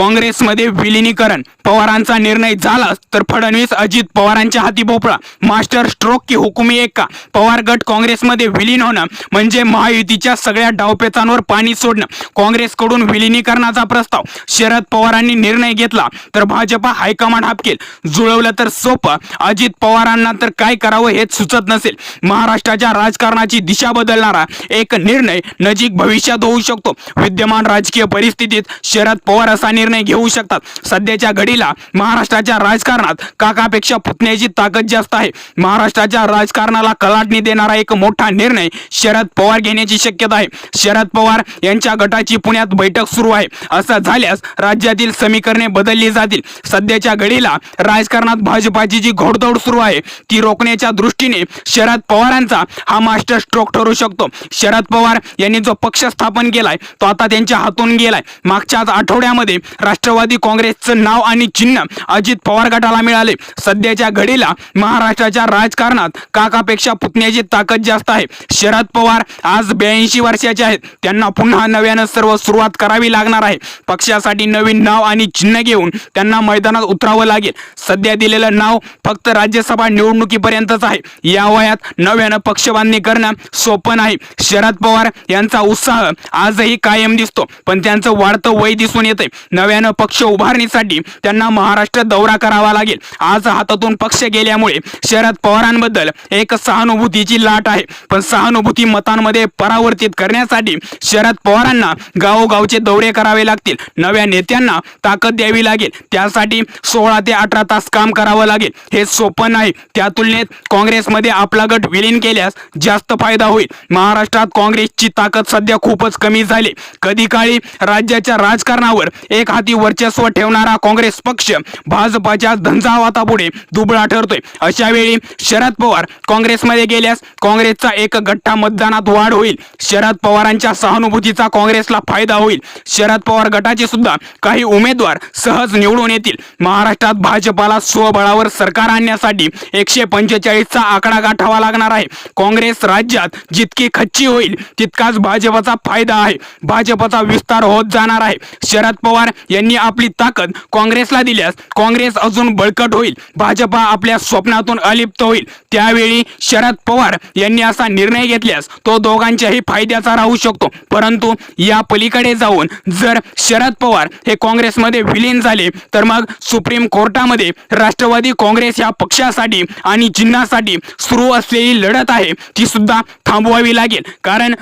काँग्रेसमध्ये विलिनीकरण. पवारांचा निर्णय झालाच तर फडणवीस अजित पवारांच्या हाती भोपळा. मास्टर स्ट्रोक की हुकुमी एक्का. पवार गट काँग्रेसमध्ये विलीन होणं म्हणजे महायुतीच्या सगळ्या डावपेचांवर पाणी सोडणं. काँग्रेसकडून विलिनीकरणाचा प्रस्ताव. शरद पवारांनी निर्णय घेतला तर भाजपा हायकमांड हापकेल. जुळवलं तर सोपं. अजित पवारांना तर काय करावं हेच सुचत नसेल. महाराष्ट्राच्या राजकारणाची दिशा बदलणारा एक निर्णय नजीक भविष्यात होऊ शकतो. विद्यमान राजकीय परिस्थितीत शरद पवार असा निर्णय घेऊ शकतात. सध्याच्या घडीला महाराष्ट्राच्या राजकारणात काकापेक्षा पुतण्याची ताकद जास्त आहे. महाराष्ट्राच्या राजकारणाला कलाटणी देणारा एक मोठा निर्णय शरद पवार घेण्याची शक्यता आहे. शरद पवार यांच्या गटाची पुण्यात बैठक सुरू आहे. असं झाल्यास राज्यातील समीकरणे बदलली जातील. सध्याच्या घडीला राजकारणात भाजपाची जी घोडदौड सुरू आहे ती रोखण्याच्या दृष्टीने शरद पवारांचा हा मास्टर स्ट्रोक ठरू शकतो. शरद पवार यांनी जो पक्ष स्थापन केलाय तो आता त्यांच्या हातून गेलाय. मागच्याच आठवड्यामध्ये राष्ट्रवादी काँग्रेसचं नाव आणि चिन्ह अजित पवार गटाला मिळाले. सध्याच्या घडीला महाराष्ट्राच्या राजकारणात काकापेक्षा पुतण्याची ताकद जास्त आहे. शरद पवार आज ब्याऐंशी वर्षाचे आहेत. त्यांना पुन्हा नव्यानं सर्व सुरुवात करावी लागणार आहे. पक्षासाठी नवीन नाव आणि चिन्ह घेऊन त्यांना मैदानात उतरावं लागेल. सध्या दिलेलं नाव फक्त राज्यसभा निवडणुकीपर्यंतच आहे. या वयात नव्यानं पक्षबांधणी करणं सोपं नाही. शरद पवार यांचा उत्साह आजही कायम दिसतो. पण त्यांचं वाढतं वय दिसून येते नव्यानं पक्ष उभारणीसाठी त्यांना महाराष्ट्र दौरा करावा लागेल. आज हातातून पक्ष गेल्यामुळे शरद पवारांबद्दल एक सहानुभूतीची लाट आहे. पण सहानुभूती मतांमध्ये परावर्तित करण्यासाठी शरद पवारांना गावोगावचे दौरे करावे लागतील. नव्या नेत्यांना ताकद द्यावी लागेल. त्यासाठी सोळा ते अठरा तास काम करावं लागेल. हे सोपं नाही. त्या तुलनेत काँग्रेसमध्ये आपला गट विलीन केल्यास जास्त फायदा होईल. महाराष्ट्रात काँग्रेसची ताकद सध्या खूपच कमी झाली. कधी काळी राज्याच्या राजकारणावर एक हाती वर्चस्व ठेवणारा काँग्रेस पक्ष भाजपाच्या धंजावातापुढे दुबळा ठरतोय. अशा वेळी शरद पवार काँग्रेसमध्ये गेल्यास काँग्रेसचा एक गठ्ठा मतदानात वाढ होईल. शरद पवारांच्या सहानुभूतीचा काँग्रेसला फायदा होईल. शरद पवार गटाचे सुद्धा काही उमेदवार सहज निवडून येतील. महाराष्ट्रात भाजपाला स्वबळावर सरकार आणण्यासाठी एकशे पंचेचाळीसचा आकडा गाठावा लागणार आहे. काँग्रेस राज्यात जितकी खच्ची होईल तितकाच भाजपचा फायदा आहे. भाजपचा विस्तार होत जाणार आहे. शरद पवार यांनी आपली ताकद काँग्रेसला दिल्यास काँग्रेस अजून बळकट होईल. भाजपा आपल्या स्वप्नातून अलिप्त होईल. त्यावेळी शरद पवार यांनी असा निर्णय घेतल्यास तो दोघांच्याही फायद्याचा राहू शकतो. परंतु या पलीकडे जाऊन जर शरद पवार हे काँग्रेसमध्ये विलीन झाले तर मग सुप्रीम कोर्टामध्ये राष्ट्रवादी काँग्रेस या पक्षासाठी आणि चिन्हासाठी सुरू असलेली लढत आहे ती सुद्धा थांबवावी लागेल. कारण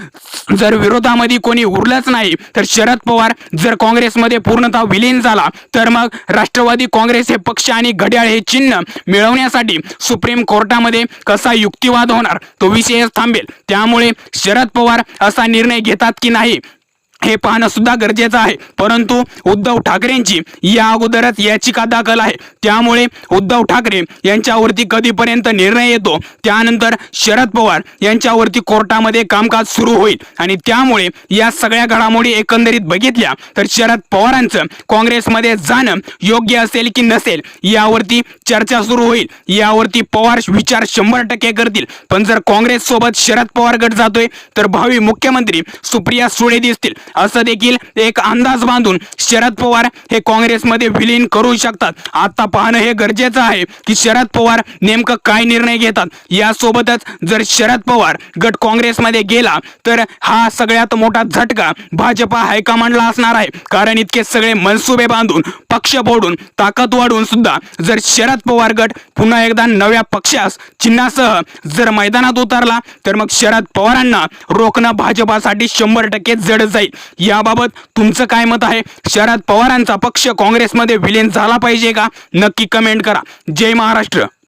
जर विरोधामध्ये कोणी उरलंच नाही तर शरद पवार जर काँग्रेसमध्ये पूर्ण पूर्णतः विलीन झाला. तर मग राष्ट्रवादी काँग्रेस हे पक्ष आणि घड्याळ हे चिन्ह मिळवण्यासाठी सुप्रीम कोर्टामध्ये कसा युक्तिवाद होणार? तो विषयच थांबेल. त्यामुळे शरद पवार असा निर्णय घेतात की नाही? हे पाहणं सुद्धा गरजेचं आहे. परंतु उद्धव ठाकरेंची या अगोदरच याचिका दाखल आहे. त्यामुळे उद्धव ठाकरे यांच्यावरती कधीपर्यंत निर्णय येतो त्यानंतर शरद पवार यांच्यावरती कोर्टामध्ये कामकाज सुरू होईल. आणि त्यामुळे या सगळ्या घडामोडी एकंदरीत बघितल्या तर शरद पवारांचं काँग्रेसमध्ये जाणं योग्य असेल की नसेल यावरती चर्चा सुरू होईल. यावरती पवार विचार शंभर टक्के करतील. पण जर काँग्रेस सोबत शरद पवार गट जातोय तर भावी मुख्यमंत्री सुप्रिया सुळे दिसतील. असं देखील एक अंदाज बांधून शरद पवार हे काँग्रेसमध्ये विलीन करू शकतात. आता पाहणं हे गरजेचं आहे की शरद पवार नेमकं काय निर्णय घेतात. यासोबतच जर शरद पवार गट काँग्रेसमध्ये गेला तर हा सगळ्यात मोठा झटका भाजपा हायकमांडला असणार आहे. कारण इतके सगळे मनसुबे बांधून पक्ष फोडून ताकद वाढून सुद्धा जर शरद पवार गट पुन्हा एकदा नव्या पक्षास चिन्हासह जर मैदानात उतरला तर मग शरद पवारांना रोखणं भाजपासाठी शंभर टक्के जड जाईल. याबाबत तुमचं काय मत आहे? शरद पवारांचा पक्ष काँग्रेसमध्ये विलीन झाला पाहिजे का? नक्की कमेंट करा. जय महाराष्ट्र.